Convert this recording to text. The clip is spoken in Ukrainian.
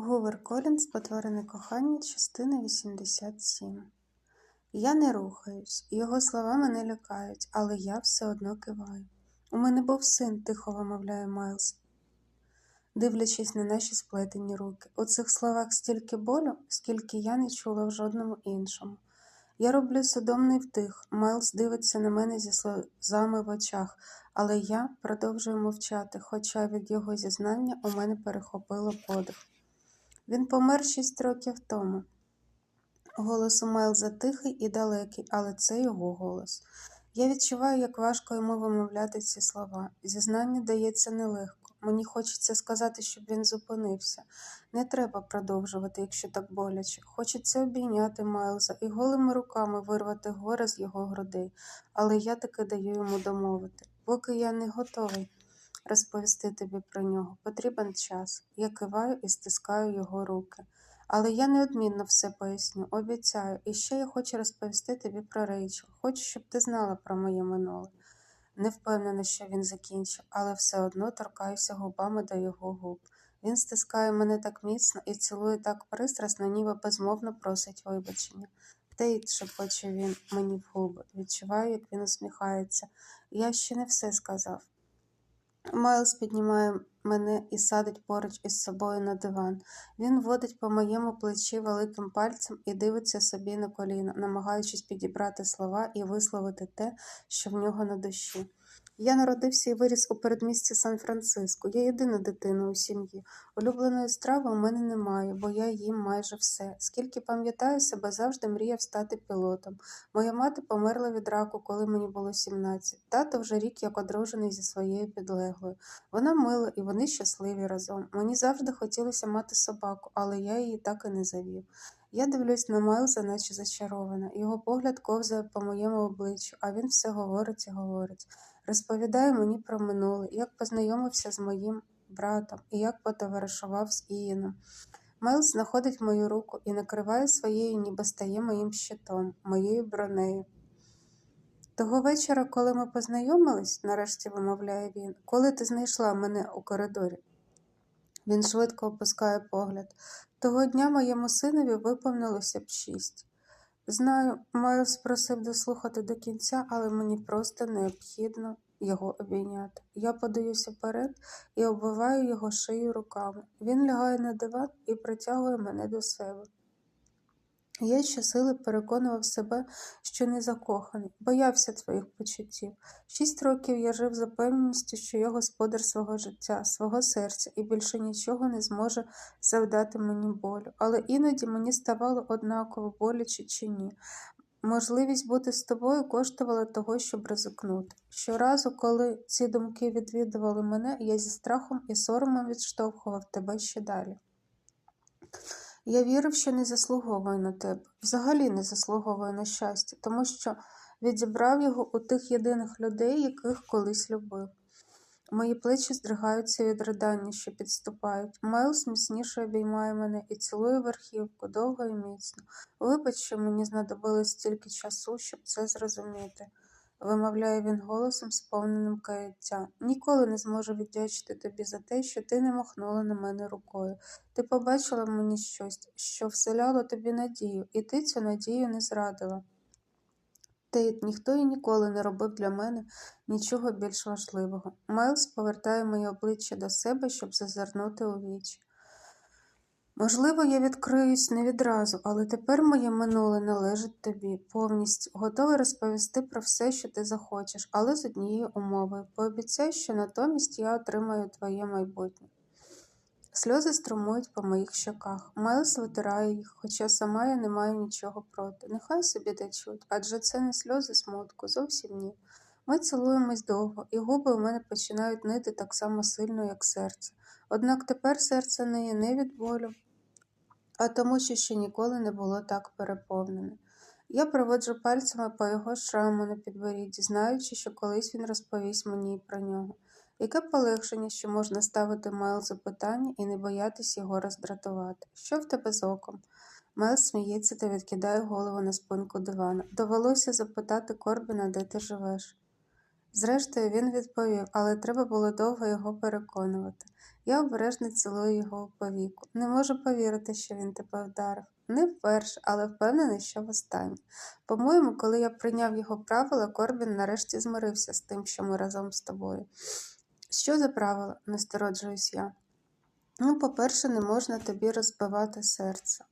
Гувер Колінс Потворене кохання, частина 87. Я не рухаюсь, його слова мене лякають, але я все одно киваю. У мене був син, тихо вимовляє Майлз, дивлячись на наші сплетені руки. У цих словах стільки болю, скільки я не чула в жодному іншому. Я роблю судомний вдих. Майлз дивиться на мене зі сльозами в очах, але я продовжую мовчати, хоча від його зізнання у мене перехопило подих. Він помер шість років тому. Голос у Майлза тихий і далекий, але це його голос. Я відчуваю, як важко йому вимовляти ці слова. Зізнання дається нелегко. Мені хочеться сказати, щоб він зупинився. Не треба продовжувати, якщо так боляче. Хочеться обійняти Майлза і голими руками вирвати горе з його грудей, але я таки даю йому домовити. Поки я не готовий розповісти тобі про нього. Потрібен час. Я киваю і стискаю його руки. Але я неодмінно все поясню, обіцяю, і ще я хочу розповісти тобі про Рейчел. Хочу, щоб ти знала про моє минуле. Не впевнена, що він закінчив, але все одно торкаюся губами до його губ. Він стискає мене так міцно і цілує так пристрасно, ніби безмовно просить вибачення. Тейт, шепоче він мені в губи. Відчуваю, як він усміхається. Я ще не все сказав. Майлз піднімає мене і садить поруч із собою на диван. Він водить по моєму плечі великим пальцем і дивиться собі на коліна, намагаючись підібрати слова і висловити те, що в нього на душі. Я народився і виріс у передмісті Сан-Франциско. Я єдина дитина у сім'ї. Улюбленої страви у мене немає, бо я їм майже все. Скільки пам'ятаю себе, завжди мріяв стати пілотом. Моя мати померла від раку, коли мені було 17. Тато вже рік як одружений зі своєю підлеглою. Вона мила і вони щасливі разом. Мені завжди хотілося мати собаку, але я її так і не завів. Я дивлюсь на Майлза, наче зачарована. Його погляд ковзає по моєму обличчю, а він все говорить і говорить. Розповідає мені про минуле, як познайомився з моїм братом і як потоваришував з Ієном. Майлз знаходить мою руку і накриває своєю, ніби стає моїм щитом, моєю бронею. Того вечора, коли ми познайомились, нарешті вимовляє він, коли ти знайшла мене у коридорі. Він швидко опускає погляд. Того дня моєму синові виповнилося б шість. Знаю, Майлз просив дослухати до кінця, але мені просто необхідно його обійняти. Я подаюся вперед і обвиваю його шию руками. Він лягає на диван і притягує мене до себе. Я щосили переконував себе, що не закоханий, боявся твоїх почуттів. Шість років я жив за певністю, що я господар свого життя, свого серця, і більше нічого не зможе завдати мені болю. Але іноді мені ставало однаково боляче чи ні. Можливість бути з тобою коштувала того, щоб ризикнути. Щоразу, коли ці думки відвідували мене, я зі страхом і соромом відштовхував тебе ще далі. Я вірив, що не заслуговую на тебе, взагалі не заслуговую на щастя, тому що відібрав його у тих єдиних людей, яких колись любив. Мої плечі здригаються від ридання, що підступають. Майлз міцніше обіймає мене і цілує верхівку довго і міцно. Вибач, що мені знадобилось стільки часу, щоб це зрозуміти вимовляє він голосом, сповненим каяття. Ніколи не зможу віддячити тобі за те, що ти не махнула на мене рукою. Ти побачила мені щось, що вселяло тобі надію, і ти цю надію не зрадила. Тейт, ніхто і ніколи не робив для мене нічого більш важливого. Майлз повертає моє обличчя до себе, щоб зазирнути у вічі. Можливо, я відкриюсь не відразу, але тепер моє минуле належить тобі повністю. Готовий розповісти про все, що ти захочеш, але з однією умовою. Пообіцяй, що натомість я отримаю твоє майбутнє. Сльози струмують по моїх щоках. Майлз витирає їх, хоча сама я не маю нічого проти. Нехай собі течуть, адже це не сльози смутку, зовсім ні. Ми цілуємось довго, і губи у мене починають нити так само сильно, як серце. Однак тепер серце не є не від болю, а тому, що ще ніколи не було так переповнене. Я проводжу пальцями по його шраму на підборідді, знаючи, що колись він розповість мені про нього. Яке полегшення, що можна ставити Майл запитання і не боятись його роздратувати? Що в тебе з оком? Мел сміється та відкидає голову на спинку дивана. Довелося запитати Корбіна, де ти живеш. Зрештою, він відповів, але треба було довго його переконувати. Я обережно цілую його у повіку. Не можу повірити, що він тебе вдарив. Не вперше, але впевнений, що востаннє. По-моєму, коли я прийняв його правила, Корбін нарешті змирився з тим, що ми разом з тобою. Що за правила? настороджуюсь я. Ну, по-перше, не можна тобі розбивати серце.